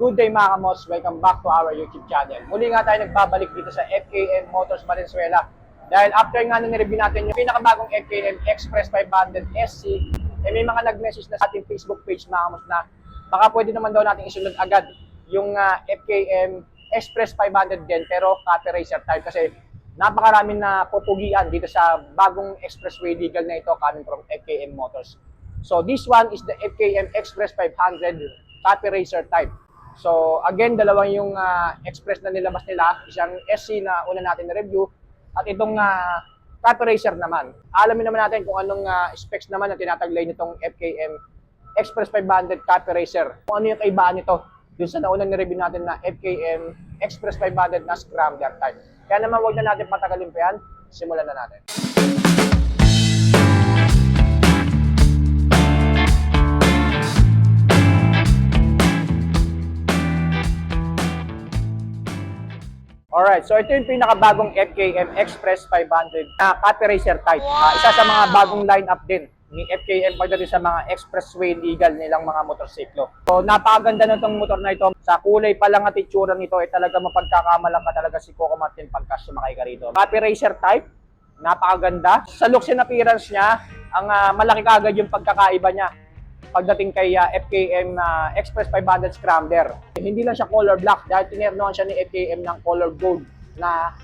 Good day mga kamos, welcome back to our YouTube channel. Muli nga tayo nagbabalik dito sa FKM Motors Valenzuela. Dahil after nga nung nireview natin yung pinakabagong FKM Express 500 SC, eh may mga nag-message na sa ating Facebook page mga kamos na baka pwede naman daw natin isunod agad yung ah, FKM Express 500 din pero copy racer type kasi napakaraming na pupugian dito sa bagong expressway legal na ito coming from FKM Motors. So this one is the FKM Express 500 copy racer type. So again, dalawang yung ah, Express na nilabas nila, isang SC na una natin na review at itong uh, copy racer naman. Alamin naman natin kung anong ah, specs naman na tinataglay nitong FKM Express 500 copy racer. Kung ano yung kaibaan nito dun sa naunang ni-review natin na FKM Express 500 na scrambler type. Kaya naman wag na natin patagalin pa yan, simulan na natin. Alright, so ito yung pinakabagong FKM Express 500 na copy racer type. Ah, isa sa mga bagong lineup din ni FKM pagdating sa mga expressway legal nilang mga motorsiklo. So napakaganda na itong motor na ito. Sa kulay pa lang at itsura nito ay talaga mapagkakamalang ka talaga si Coco Martin pagka sumakay ka rito. Copy racer type, napakaganda. Sa looks and appearance niya, ang ah, malaki kagad yung pagkakaiba niya pagdating kay ah, FKM na Express 500 Scrambler. Hindi lang siya color black dahil tinernohan siya ni FKM ng color gold na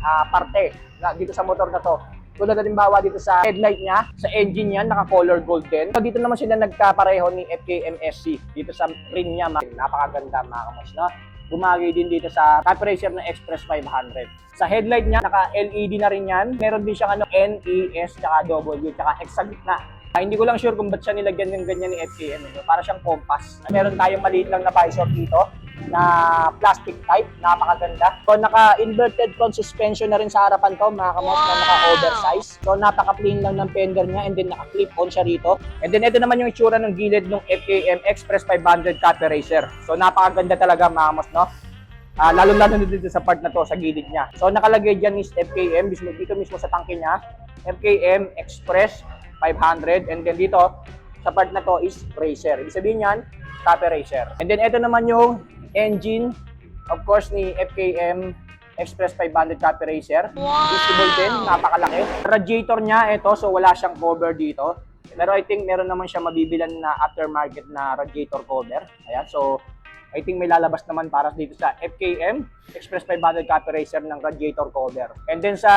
ah, parte na dito sa motor na to. Tulad halimbawa dito sa headlight niya, sa engine niya, naka-color gold din. So, dito naman sila nagkapareho ni FKM SC. Dito sa rim niya, napakaganda mga kamos, no? Gumagay din dito sa top racer ng Express 500. Sa headlight niya, naka-LED na rin yan. Meron din siyang ano, NES, tsaka W, tsaka sa gitna. Ah, hindi ko lang sure kung ba't siya nilagyan ng ganyan ni FKM. Ano? Para siyang compass. Meron tayong maliit lang na visor dito na plastic type, napakaganda. So, naka-inverted front suspension na rin sa harapan to, mga kamos, na naka-oversize. So, napaka-clean lang ng fender niya and then naka-clip-on siya rito. And then, ito naman yung itsura ng gilid ng FKM Express 500 Copy Racer. So, napakaganda talaga, mga kamos, no? Ah, lalo-lalo na dito sa part na to, sa gilid niya. So, nakalagay dyan is FKM, mismo, dito mismo sa tangke niya, FKM Express 500. And then dito, sa part na to is Racer. Ibig sabihin yan, Copy Racer. And then ito naman yung engine, of course, ni FKM Express 500 Copy Racer. Visible din, napakalaki. Radiator niya, ito, so wala siyang cover dito. Pero I think meron naman siya mabibilan na aftermarket na radiator cover. Ayan, so I think may lalabas naman para dito sa FKM Express 500 Copy Racer ng radiator cover. And then sa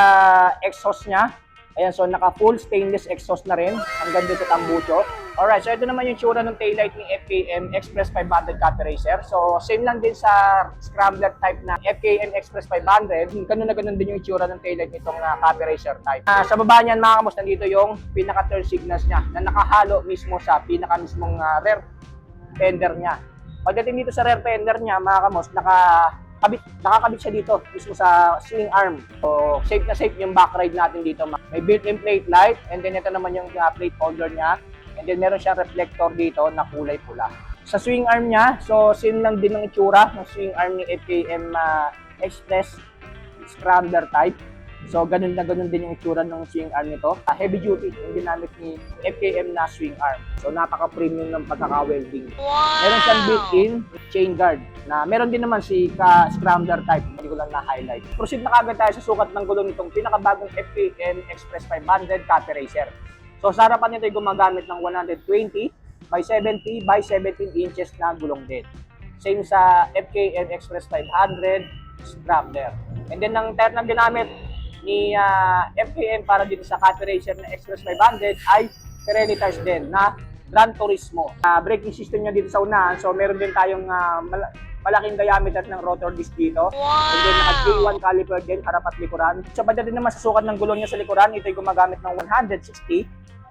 exhaust niya, ayan, so naka full stainless exhaust na rin hanggang dito sa tambucho. Alright, so ito naman yung tsura ng taillight ni FKM Express 500 Copy Racer. So same lang din sa scrambler type na FKM Express 500. Ganun na ganun din yung itsura ng taillight nitong uh, Copy Racer type. Ah, sa baba niyan mga kamos, nandito yung pinaka turn signals niya na nakahalo mismo sa pinaka mismong ah, rear fender niya. Pagdating dito sa rear fender niya, mga kamos, naka kabit, nakakabit siya dito mismo sa swing arm. So, safe na safe yung back ride natin dito. May built-in plate light and then ito naman yung uh, plate holder niya. And then meron siyang reflector dito na kulay pula. Sa swing arm niya, so same lang din ng itsura ng swing arm ni FKM uh, Express Scrambler type. So, ganun na ganun din yung itsura ng swing arm nito. Uh, heavy duty yung ginamit ni FKM na swing arm. So, napaka-premium ng pagkaka-welding. Meron siyang built-in chain guard na meron din naman si ka Scrambler type. Hindi ko lang na-highlight. Proceed na kagad tayo sa sukat ng gulong nitong pinakabagong FKM Express 500 Copy Racer. So, sa harapan nito ay gumagamit ng 120 by 70 by 17 inches na gulong din. Same sa FKM Express 500 Scrambler. And then, ang tire na ginamit ni ah, FKM para dito sa na Express 500 ay tires din na Gran Turismo. Ah, braking system niya dito sa unahan. So meron din tayong ah, mal- malaking diameter ng rotor disc dito. And then naka J1 caliper din, harap at likuran. Sa pagdating naman sa sukat ng gulong niya sa likuran, ito ay gumagamit ng 160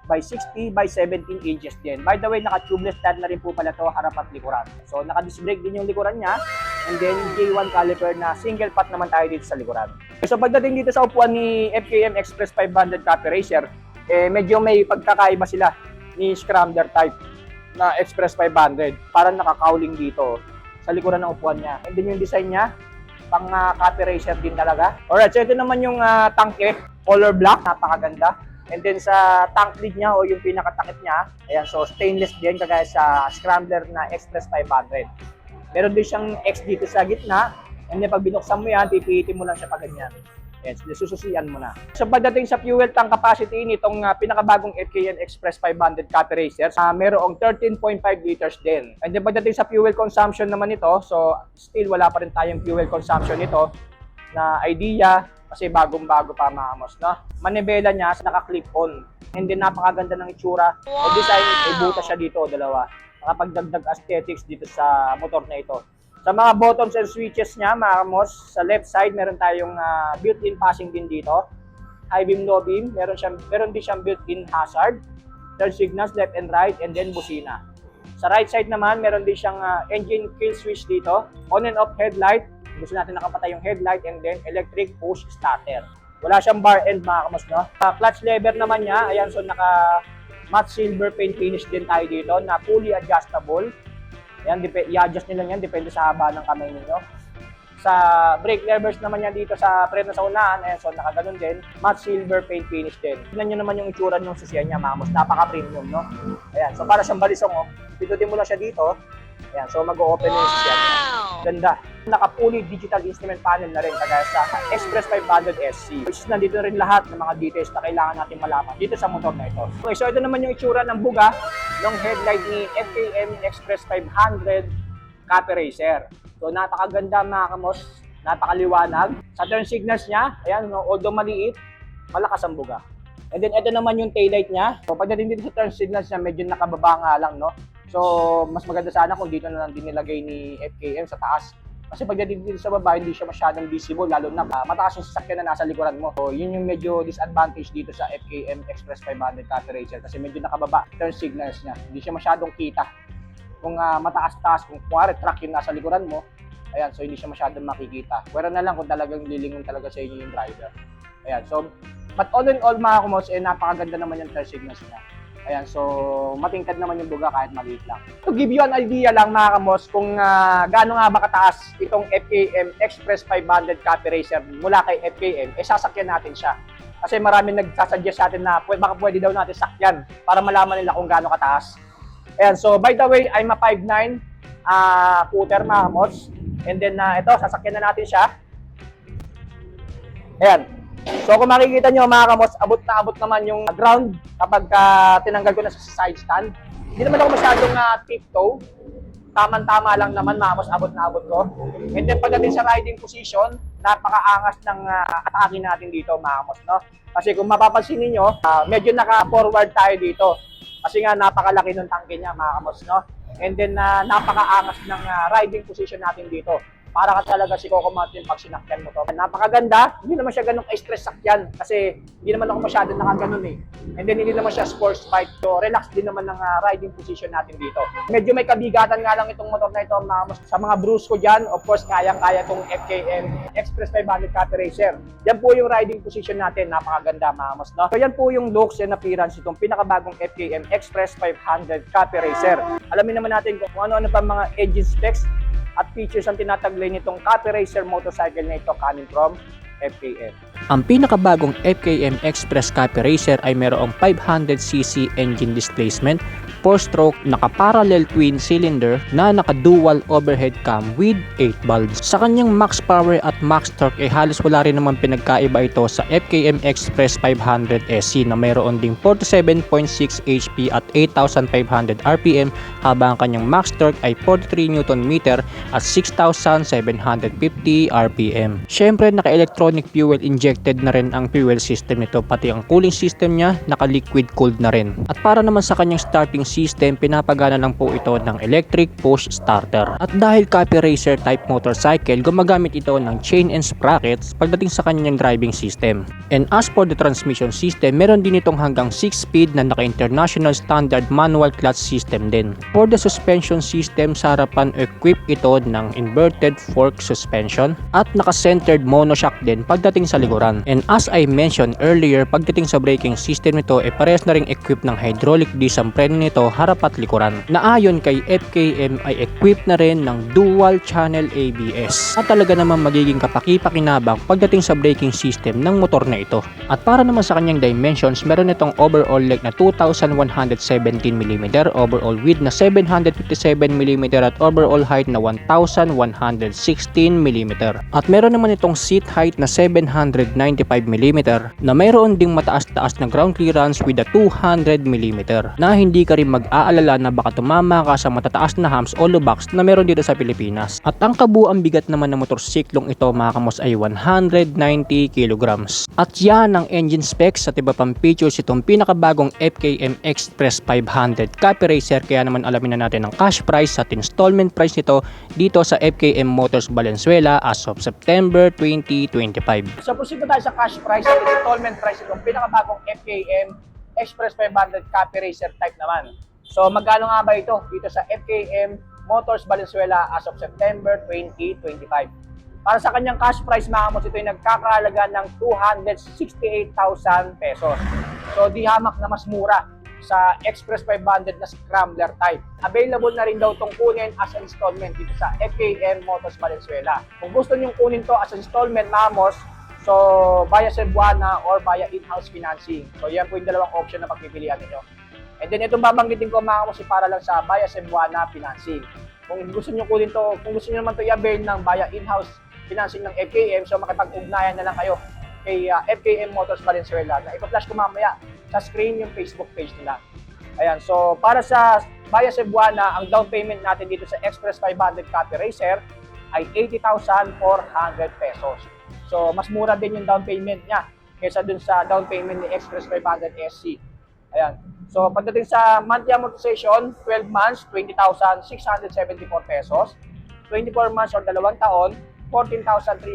by 60 by 17 inches din. By the way, naka-tubeless stud na rin po pala to harap at likuran. So naka-disc brake din yung likuran niya. And then J1 caliper na single pot naman tayo dito sa likuran. So pagdating dito sa upuan ni FKM Express 500 Copy Racer, eh, medyo may pagkakaiba sila ni Scrambler type na Express 500. Parang nakakauling dito sa likuran ng upuan niya. And then yung design niya, pang uh, copy racer din talaga. Alright, so ito naman yung ah, tangke, color black, napakaganda. And then sa tank lid niya o yung pinakatakip niya, ayan, so stainless din kagaya sa Scrambler na Express 500. Meron din siyang X dito sa gitna. And then pag binuksan mo yan, pipihitin mo lang siya pa. Yes, sususian mo na. So pagdating sa fuel tank capacity nitong uh, pinakabagong FKN Express 500 Copy Racers, uh, merong 13.5 liters din. And then pagdating sa fuel consumption naman nito, so still wala pa rin tayong fuel consumption nito na idea kasi bagong-bago pa mga amos, no? Manibela niya, naka-clip on. And then napakaganda ng itsura. O design, may butas siya dito, dalawa. Nakapagdagdag aesthetics dito sa motor na ito. Sa mga buttons and switches niya, mga sa left side, meron tayong ah, built-in passing din dito. High beam, low beam. Meron, siyang, meron din siyang built-in hazard. Turn signals, left and right, and then busina. Sa right side naman, meron din siyang ah, engine kill switch dito. On and off headlight. Gusto natin nakapatay yung headlight and then electric push starter. Wala siyang bar end mga no? Sa clutch lever naman niya, ayan, so naka matte silver paint finish din tayo dito na fully adjustable. Dep- i-adjust nyo lang yan, depende sa haba ng kamay ninyo. Sa brake levers naman yan dito sa preno sa unahan, ayan, so nakaganon din. Matte silver paint finish din. Tignan nyo naman yung itsura ng sasyan niya, mga kamos. Napaka-premium, no? Ayan, so para siyang balisong, oh. Pindutin mo lang siya dito. Ayan, so mag-o-open na yung niya. Ganda. Naka-fully digital instrument panel na rin kagaya sa Express 500 SC. Which is nandito rin lahat ng mga details na kailangan natin malaman dito sa motor na ito. Okay, so ito naman yung itsura ng buga ng headlight ni FKM Express 500 Copy Racer. So napakaganda mga kamos, napakaliwanag. Sa turn signals niya, ayan, no, although maliit, malakas ang buga. And then ito naman yung taillight niya. So pagdating dito sa turn signals niya, medyo nakababa nga lang, no? So, mas maganda sana kung dito na lang din nilagay ni FKM sa taas. Kasi pagdating dito sa baba, hindi siya masyadong visible, lalo na ah, mataas yung sasakyan na nasa likuran mo. So, yun yung medyo disadvantage dito sa FKM Express 500 Copy Racer kasi medyo nakababa turn signals niya. Hindi siya masyadong kita. Kung ah, mataas-taas, kung kuwari truck yung nasa likuran mo, ayan, so hindi siya masyadong makikita. Pwera na lang kung talagang lilingon talaga sa inyo yung driver. Ayan, so, but all in all mga kumos, eh, napakaganda naman yung turn signals niya. Ayan, so matingkad naman yung buga kahit maliit lang. To give you an idea lang mga kamos kung uh, gaano nga ba kataas itong FKM Express 500 Copy Racer mula kay FKM, eh sasakyan natin siya. Kasi marami nagsasuggest sa atin na baka pwede daw natin sakyan para malaman nila kung gaano kataas. Ayan, so by the way, I'm a 5'9 uh, footer mga kamos. And then uh, ito, sasakyan na natin siya. Ayan, So kung makikita nyo mga kamos, abot na abot naman yung ground kapag uh, tinanggal ko na sa side stand. Hindi naman ako masyadong uh, tiptoe. Taman-tama lang naman mga kamos, abot na abot ko. And then pagdating sa riding position, napakaangas ng uh, atake natin dito mga kamos. No? Kasi kung mapapansin niyo, uh, medyo naka-forward tayo dito. Kasi nga napakalaki ng tangke niya mga kamos. No? And then uh, napakaangas ng uh, riding position natin dito para ka talaga si Coco Mountain pag sinakyan mo to. Napakaganda, hindi naman siya ganun ka-stress sakyan kasi hindi naman ako masyado nakaganon eh. And then hindi naman siya sports bike. So relax din naman ng uh, riding position natin dito. Medyo may kabigatan nga lang itong motor na ito mga, sa mga brusco dyan. Of course, kayang-kaya itong FKM Express 500 Copy Racer. Yan po yung riding position natin. Napakaganda mga mas. No? So yan po yung looks and appearance itong pinakabagong FKM Express 500 Copy Racer. Alamin naman natin kung ano-ano pa mga engine specs at features ang tinataglay nitong Copy Racer motorcycle na ito coming from FKM. Ang pinakabagong FKM Express Copy Racer ay mayroong 500cc engine displacement, 4-stroke, naka-parallel twin cylinder na naka-dual overhead cam with 8 valves. Sa kanyang max power at max torque ay halos wala rin naman pinagkaiba ito sa FKM Express 500 SC na mayroon ding 47.6 HP at 8,500 RPM habang ang kanyang max torque ay 43 Nm at 6,750 RPM. Siyempre naka-electronic fuel injected na rin ang fuel system nito pati ang cooling system niya naka-liquid cooled na rin. At para naman sa kanyang starting system pinapagana lang po ito ng electric push starter. At dahil copy racer type motorcycle gumagamit ito ng chain and sprockets pagdating sa kanyang driving system. And as for the transmission system meron din itong hanggang 6 speed na naka-international standard manual clutch system din. For the suspension system sa harapan equip ito ng inverted fork suspension at naka-centered monoshock din pagdating sa likuran. And as I mentioned earlier, pagdating sa braking system nito, eh parehas na ring equipped ng hydraulic disc ang nito nito harap at likuran. Na ayon kay FKM ay equipped na rin ng dual channel ABS at talaga naman magiging kapaki-pakinabang pagdating sa braking system ng motor na ito. At para naman sa kanyang dimensions, meron itong overall length na 2,117mm, overall width na 757mm at overall height na 1,116mm. At meron naman itong seat height na 795mm na mayroon ding mataas-taas na ground clearance with a 200mm na hindi ka rin mag-aalala na baka tumama ka sa matataas na humps o lubaks na meron dito sa Pilipinas. At ang kabuang bigat naman ng motorsiklong ito mga kamos ay 190 kg. At yan ang engine specs at iba pang features itong pinakabagong FKM Express 500 Copy Racer kaya naman alamin na natin ang cash price at installment price nito dito sa FKM Motors Valenzuela as of September 2025. So proceed tayo sa cash price at installment price itong pinakabagong FKM Express 500 Copy Racer type naman. So magkano nga ba ito dito sa FKM Motors Valenzuela as of September 2025? Para sa kanyang cash price mga kamos, ito ay nagkakahalaga ng 268,000 pesos. So di hamak na mas mura sa Express 500 na Scrambler type. Available na rin daw itong kunin as installment dito sa FKM Motors Valenzuela. Kung gusto nyo kunin to as installment mga kamos, so via Cebuana or via in-house financing. So yan po yung dalawang option na pagpipilian ninyo. And then itong babanggitin ko mga kamos, para lang sa via Cebuana financing. Kung gusto nyo kunin to, kung gusto nyo naman to i-avail ng via in-house financing ng FKM, so makipag-ugnayan na lang kayo kay uh, FKM Motors Valenzuela na ipa-flash ko mamaya sa screen yung Facebook page nila. Ayan, so para sa Via Cebuana, ang down payment natin dito sa Express 500 Copy Racer ay 80,400 pesos. So mas mura din yung down payment niya kaysa dun sa down payment ni Express 500 SC. Ayan. So pagdating sa monthly amortization, 12 months, 20,674 pesos. 24 months or dalawang taon, 14,330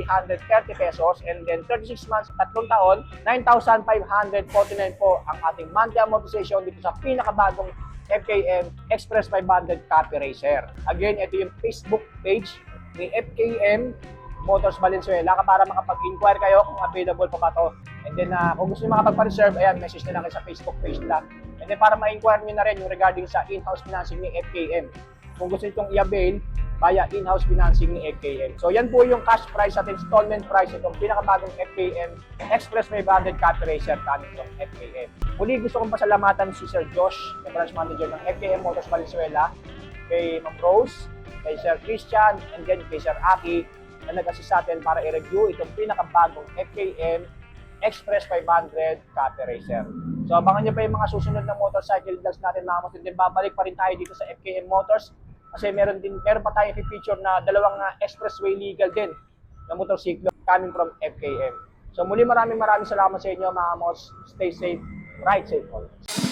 pesos and then 36 months, tatlong taon, 9,549 po ang ating monthly amortization dito sa pinakabagong FKM Express 500 Copy Racer. Again, ito yung Facebook page ni FKM Motors Valenzuela para makapag-inquire kayo kung available pa ba to. And then uh, kung gusto niyo makapag-reserve, ayan, message na lang kayo sa Facebook page nila. And then para ma-inquire niyo na rin yung regarding sa in-house financing ni FKM. Kung gusto niyo itong i-avail, via in-house financing ni FKM. So yan po yung cash price at installment price itong pinakabagong FKM Express 500 Copy Racer coming from FKM. Muli gusto kong pasalamatan si Sir Josh, yung branch manager ng FKM Motors Valenzuela, kay Ma'am Rose, kay Sir Christian, and then kay Sir Aki na nag-assist sa atin para i-review itong pinakabagong FKM Express 500 Copy Racer. So abangan nyo pa yung mga susunod na motorcycle vlogs natin mga motor. Then babalik pa rin tayo dito sa FKM Motors kasi meron din meron pa tayong feature na dalawang uh, expressway legal din na motorsiklo coming from FKM. So muli maraming maraming salamat sa inyo mga mods. Stay safe, ride safe always.